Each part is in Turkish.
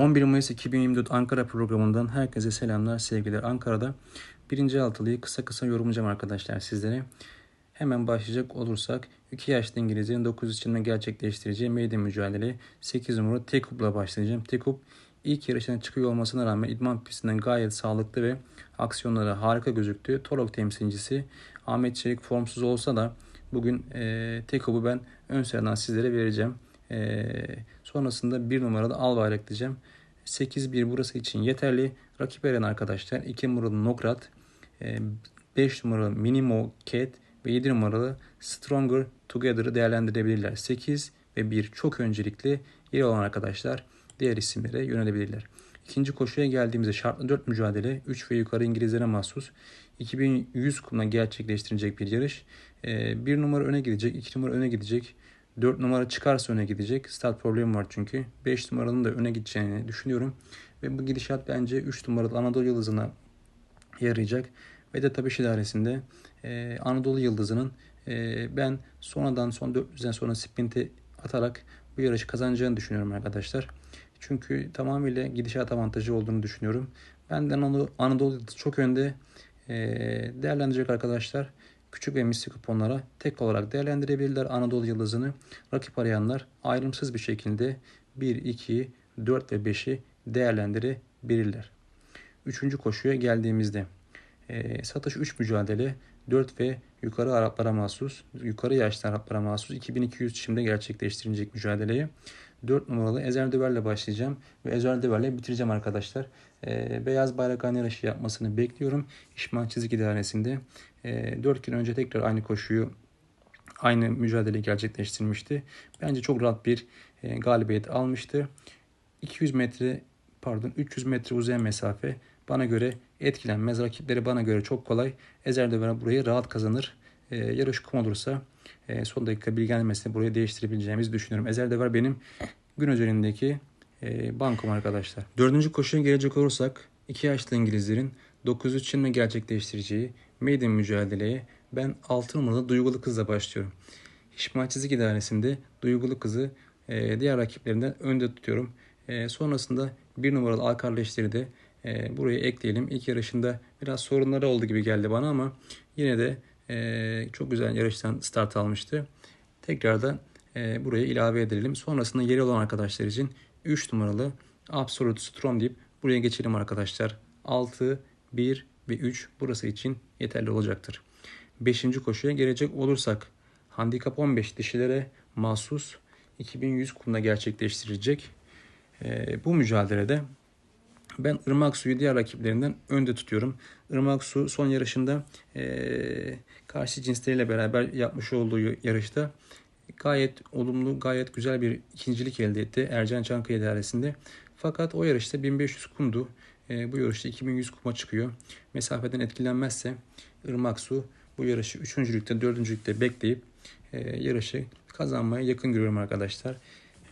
11 Mayıs 2024 Ankara programından herkese selamlar, sevgiler. Ankara'da birinci altılıyı kısa kısa yorumlayacağım arkadaşlar sizlere. Hemen başlayacak olursak 2 yaşlı İngilizlerin 9 içinde gerçekleştireceği meydan mücadele 8 numaralı Tekup'la başlayacağım. Tekup ilk yarışına çıkıyor olmasına rağmen idman pistinden gayet sağlıklı ve aksiyonları harika gözüktü. Torok temsilcisi Ahmet Çelik formsuz olsa da bugün e, Tekup'u ben ön sıradan sizlere vereceğim. E, sonrasında 1 numaralı Albayrak diyeceğim. 8-1 burası için yeterli. Rakip eren arkadaşlar 2 numaralı Nokrat, 5 numaralı Minimo Cat ve 7 numaralı Stronger Together'ı değerlendirebilirler. 8 ve 1 çok öncelikli yeri olan arkadaşlar diğer isimlere yönelebilirler. İkinci koşuya geldiğimizde şartlı 4 mücadele 3 ve yukarı İngilizlere mahsus 2100 kumla gerçekleştirilecek bir yarış. 1 numara öne gidecek, 2 numara öne gidecek. 4 numara çıkarsa öne gidecek. Start problemi var çünkü. 5 numaranın da öne gideceğini düşünüyorum. Ve bu gidişat bence 3 numaralı Anadolu Yıldızı'na yarayacak. Ve de tabii idaresinde e, Anadolu Yıldızı'nın e, ben sonradan son 400'den sonra sprinti atarak bu yarışı kazanacağını düşünüyorum arkadaşlar. Çünkü tamamıyla gidişat avantajı olduğunu düşünüyorum. Benden Anadolu, Anadolu Yıldızı çok önde e, değerlendirecek arkadaşlar küçük ve misli kuponlara tek olarak değerlendirebilirler Anadolu Yıldızı'nı. Rakip arayanlar ayrımsız bir şekilde 1, 2, 4 ve 5'i değerlendirebilirler. Üçüncü koşuya geldiğimizde e, satış 3 mücadele 4 ve yukarı Araplara mahsus, yukarı yaşlı Araplara mahsus 2200 çimde gerçekleştirilecek mücadeleye 4 numaralı Ezer Döver'le başlayacağım ve Ezer Döver'le bitireceğim arkadaşlar. E, beyaz bayrak yarışı yapmasını bekliyorum. İşman çizgi idaresinde e, ee, 4 gün önce tekrar aynı koşuyu aynı mücadele gerçekleştirmişti. Bence çok rahat bir e, galibiyet almıştı. 200 metre pardon 300 metre uzayan mesafe bana göre etkilenmez. Rakipleri bana göre çok kolay. Ezer de burayı rahat kazanır. E, yarış kum olursa e, son dakika bilgilenmesini burayı değiştirebileceğimizi düşünüyorum. Ezer de benim gün üzerindeki e, bankom arkadaşlar. Dördüncü koşuya gelecek olursak iki yaşlı İngilizlerin 900 Çin'le gerçekleştireceği maiden mücadeleye ben 6 numaralı Duygulu Kız'la başlıyorum. İşmal Çizik İdaresi'nde Duygulu Kız'ı e, diğer rakiplerinden önde tutuyorum. E, sonrasında 1 numaralı Alkarleşleri de e, buraya ekleyelim. İlk yarışında biraz sorunları oldu gibi geldi bana ama yine de e, çok güzel yarıştan start almıştı. Tekrardan e, buraya ilave edelim. Sonrasında yeri olan arkadaşlar için 3 numaralı Absolute Strom deyip buraya geçelim arkadaşlar. 6, 1 ve 3 burası için yeterli olacaktır. 5. koşuya gelecek olursak handikap 15 dişilere mahsus 2100 kumda gerçekleştirilecek. E, bu mücadelede ben Irmak Su'yu diğer rakiplerinden önde tutuyorum. Irmak Su son yarışında e, karşı cinsleriyle beraber yapmış olduğu yarışta gayet olumlu, gayet güzel bir ikincilik elde etti Ercan Çankaya idaresinde. Fakat o yarışta 1500 kumdu. E, bu yarışta 2100 kuma çıkıyor. Mesafeden etkilenmezse Irmak Su bu yarışı 3. lükte 4. lükte bekleyip e, yarışı kazanmaya yakın görüyorum arkadaşlar.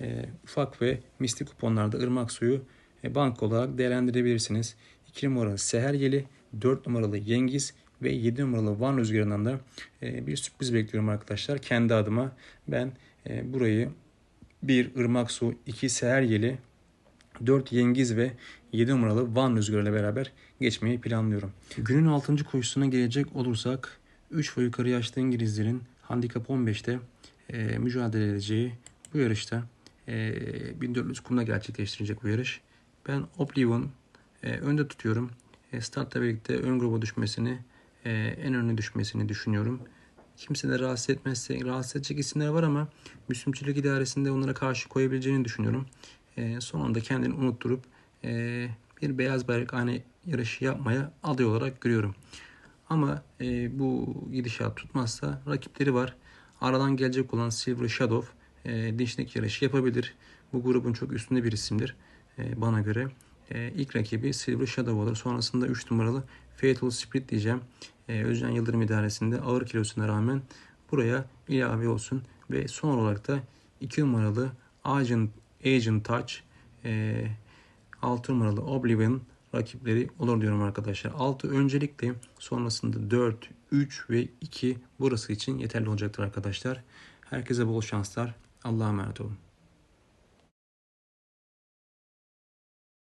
E, ufak ve misli kuponlarda Irmak Su'yu bank olarak değerlendirebilirsiniz. 2 numaralı Seher Yeli, 4 numaralı Yengiz ve 7 numaralı Van Rüzgarı'ndan da e, bir sürpriz bekliyorum arkadaşlar. Kendi adıma ben e, burayı bir ırmak su, iki seher yeli, 4 yengiz ve 7 numaralı Van Rüzgarı ile beraber geçmeyi planlıyorum. Günün 6. koşusuna gelecek olursak 3 ve yukarı yaşlı İngilizlerin handikap 15'te e, mücadele edeceği bu yarışta e, 1400 kumda gerçekleştirecek bu yarış. Ben Oblivion e, önde tutuyorum. E, startla birlikte ön gruba düşmesini e, en öne düşmesini düşünüyorum. Kimse de rahatsız etmezse rahatsız edecek isimler var ama Müslümcülük idaresinde onlara karşı koyabileceğini düşünüyorum. E, son anda kendini unutturup e, bir beyaz bayrak aynı yarışı yapmaya aday olarak görüyorum. Ama e, bu gidişat tutmazsa rakipleri var. Aradan gelecek olan Silver Shadow e, dinçlik yarışı yapabilir. Bu grubun çok üstünde bir isimdir bana göre. E, ilk rakibi Silver Shadow olur. Sonrasında 3 numaralı Fatal Spirit diyeceğim. E, Özcan Yıldırım idaresinde ağır kilosuna rağmen buraya ilave olsun. Ve son olarak da 2 numaralı Agent, Agent Touch e, 6 numaralı Oblivion rakipleri olur diyorum arkadaşlar. 6 öncelikle sonrasında 4, 3 ve 2 burası için yeterli olacaktır arkadaşlar. Herkese bol şanslar. Allah'a emanet olun.